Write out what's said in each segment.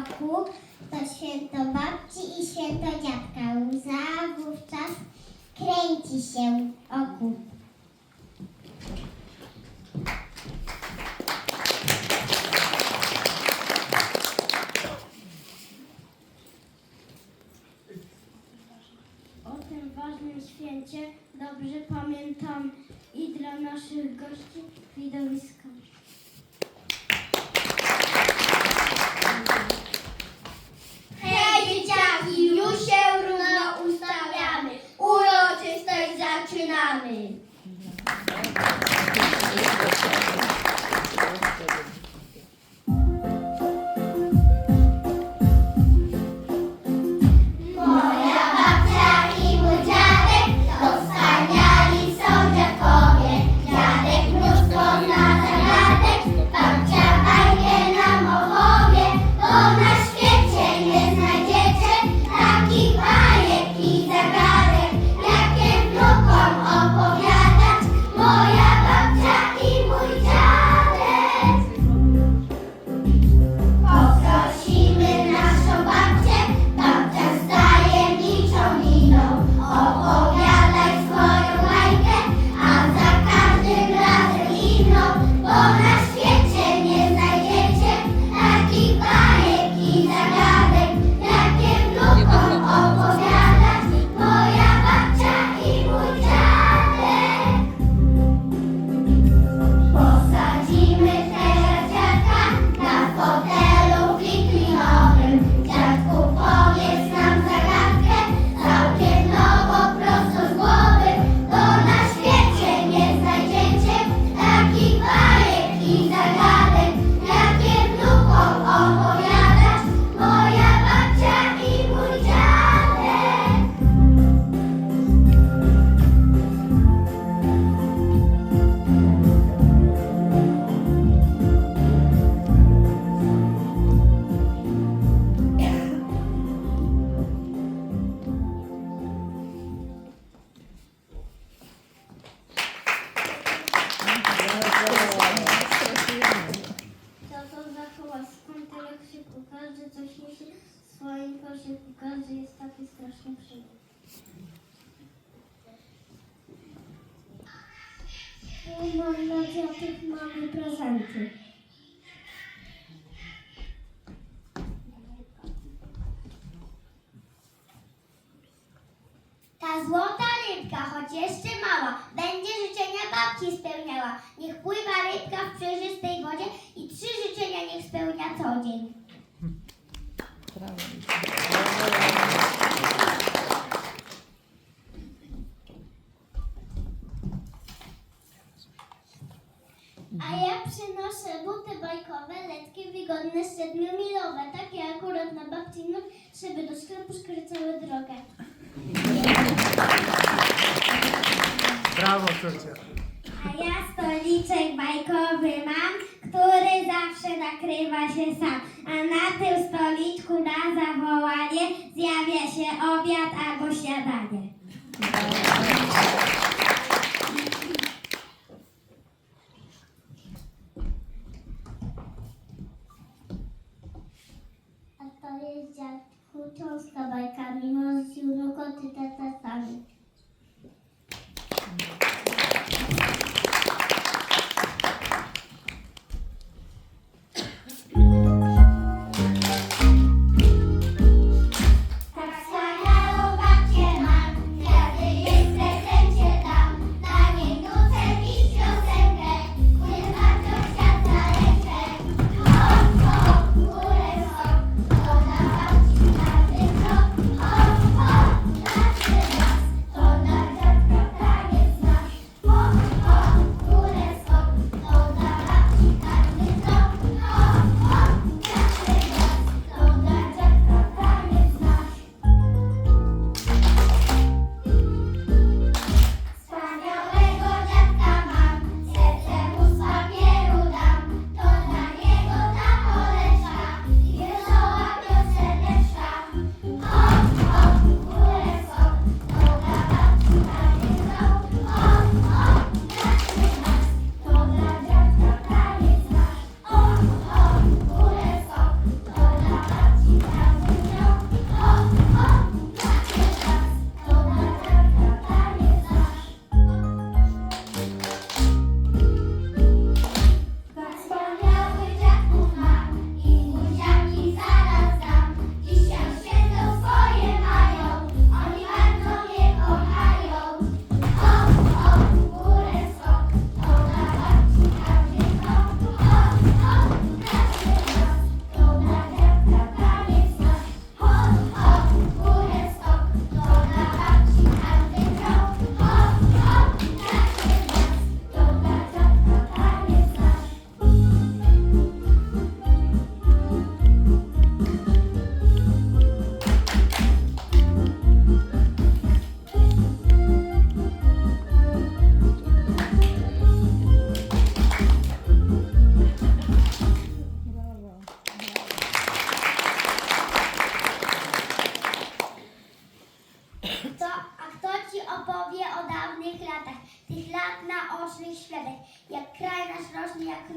roku to święto babci i święto dziadka. Łza wówczas kręci się w oku. O tym ważnym święcie dobrze pamiętam i dla naszych gości widowisko zaczynamy. Hałas? Skąd tyle krzyku? Każdy coś niesie w swoim koszyku. Każdy jest taki strasznie przyjemny. Mam dla dziadek mamy prezenty. Ta złota rybka, choć jeszcze mała, będzie życzenia babci spełniała. Niech pływa rybka w przejrzystej wodzie i trzy życzenia niech spełnia co dzień. A ja przynoszę buty bajkowe, letkie, wygodne, siedmiomilowe, takie akurat na babci nóg, żeby do sklepu skrócały drogę. Brawo, ciocia. A ja stoliczek bajkowy mam, który zawsze nakrywa się sam. A na tym stoliczku na zawołanie zjawia się obiad albo śniadanie.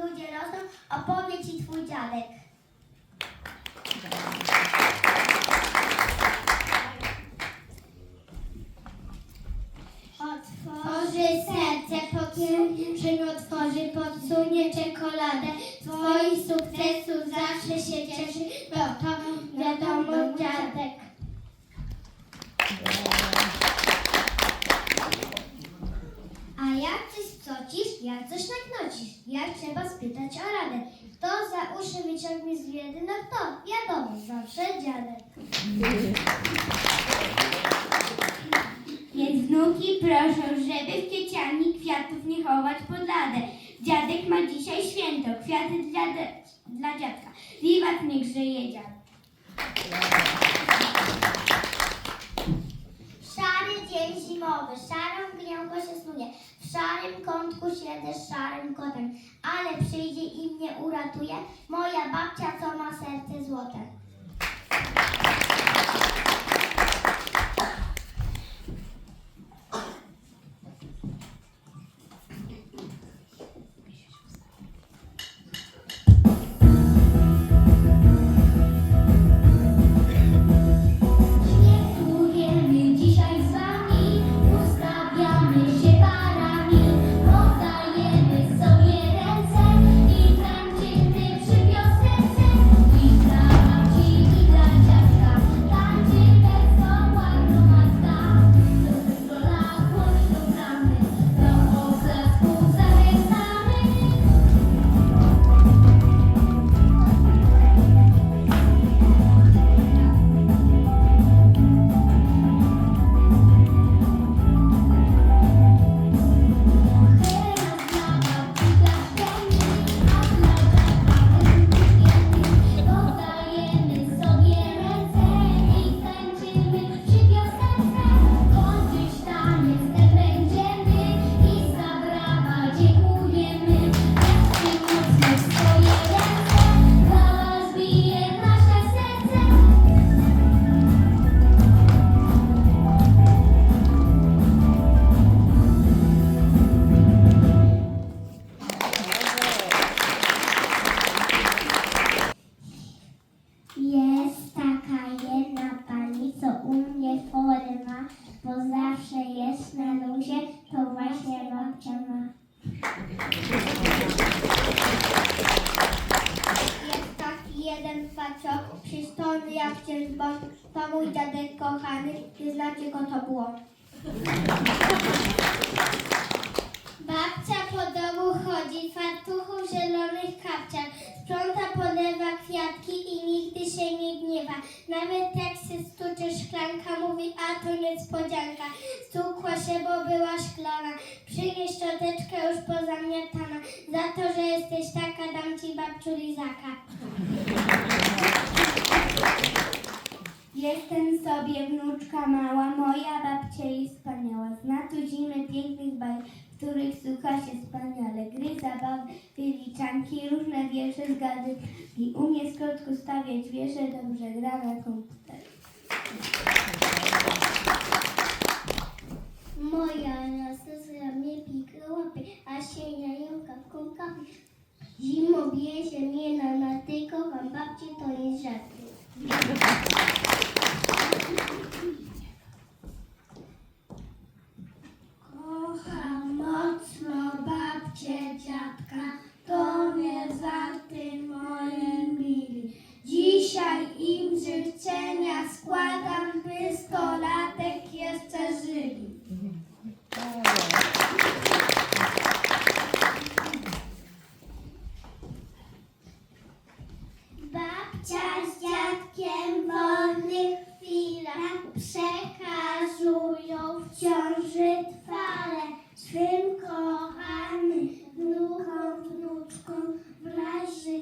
Ludzie rosną, opowie ci twój dziadek. Otworzy serce, podsunie, otworzy, podsunie czekoladę. Twoich sukcesów zawsze się cieszy, bo to wiadomo dziadek. A jak jak coś naknocisz, jak trzeba spytać o radę. Kto za uszy wyciągnie z biedy, no kto? Wiadomo, zawsze dziadek. Więc wnuki proszą, żeby w kieciarni kwiatów nie chować pod ladę. Dziadek ma dzisiaj święto, kwiaty dla, de- dla dziadka. Wiwat niech żyje dziad. Szary dzień zimowy, szarą gniałko się snuje. W szarym kątku siedzę z szarym kotem, ale przyjdzie i mnie uratuje moja babcia, co ma serce złote. Się stuczy szklanka, mówi, a to niespodzianka. Stukła się, bo była szklana. Przynieś szczoteczkę już pozamiatana. Za to, że jesteś taka, dam ci babciu lizaka. Jestem sobie wnuczka mała, moja babcia jest wspaniała. Zna tu zimy pięknych bajek, w których słucha się wspaniale. Gry, zabawy, wyliczanki, różne wiersze z gazetki. Umie z krótku stawiać wiersze, dobrze gra na komputerze. Moja Anastazja mnie pika łapy, a się jają kawką kawy. Zimą bierze mnie na natyko, wam babci to nie żarty.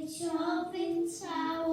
shop in town.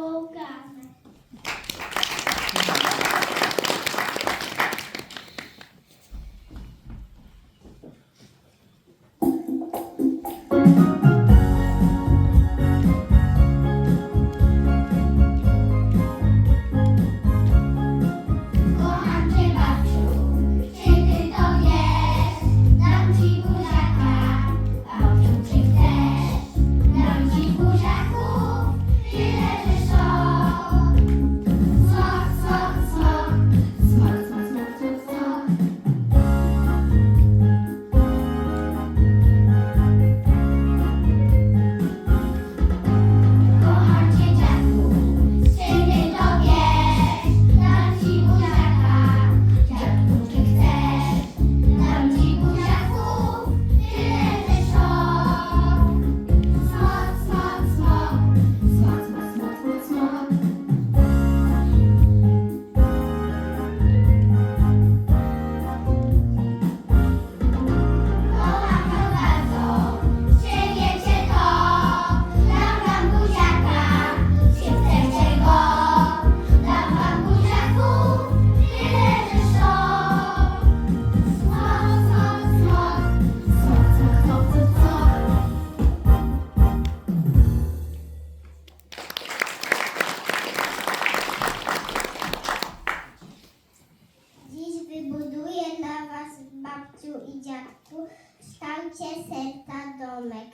Serca domek.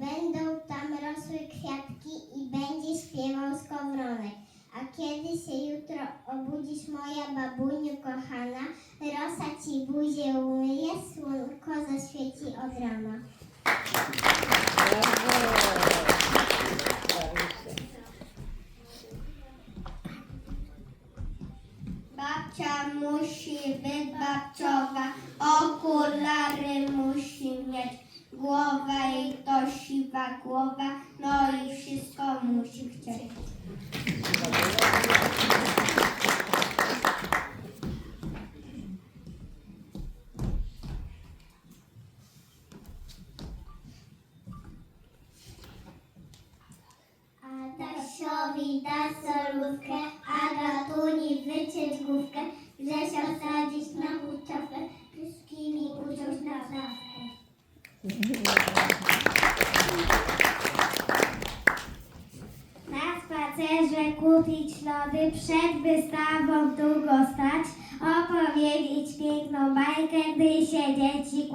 Będą tam rosły kwiatki i będzie śpiewał skowronek. A kiedy się jutro obudzisz, moja babuniu kochana, rosa ci buzię umyje, słonko zaświeci od rana. Babcia musi być babciowa, okulary musi mieć, głowa i to siwa głowa, no i wszystko musi chcieć.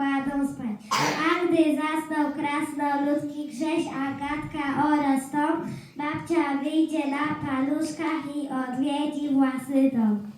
Kładą spać. A gdy zasnął krasnoludki Grześ, Agatka oraz Tom, babcia wyjdzie na paluszkach i odwiedzi własny dom.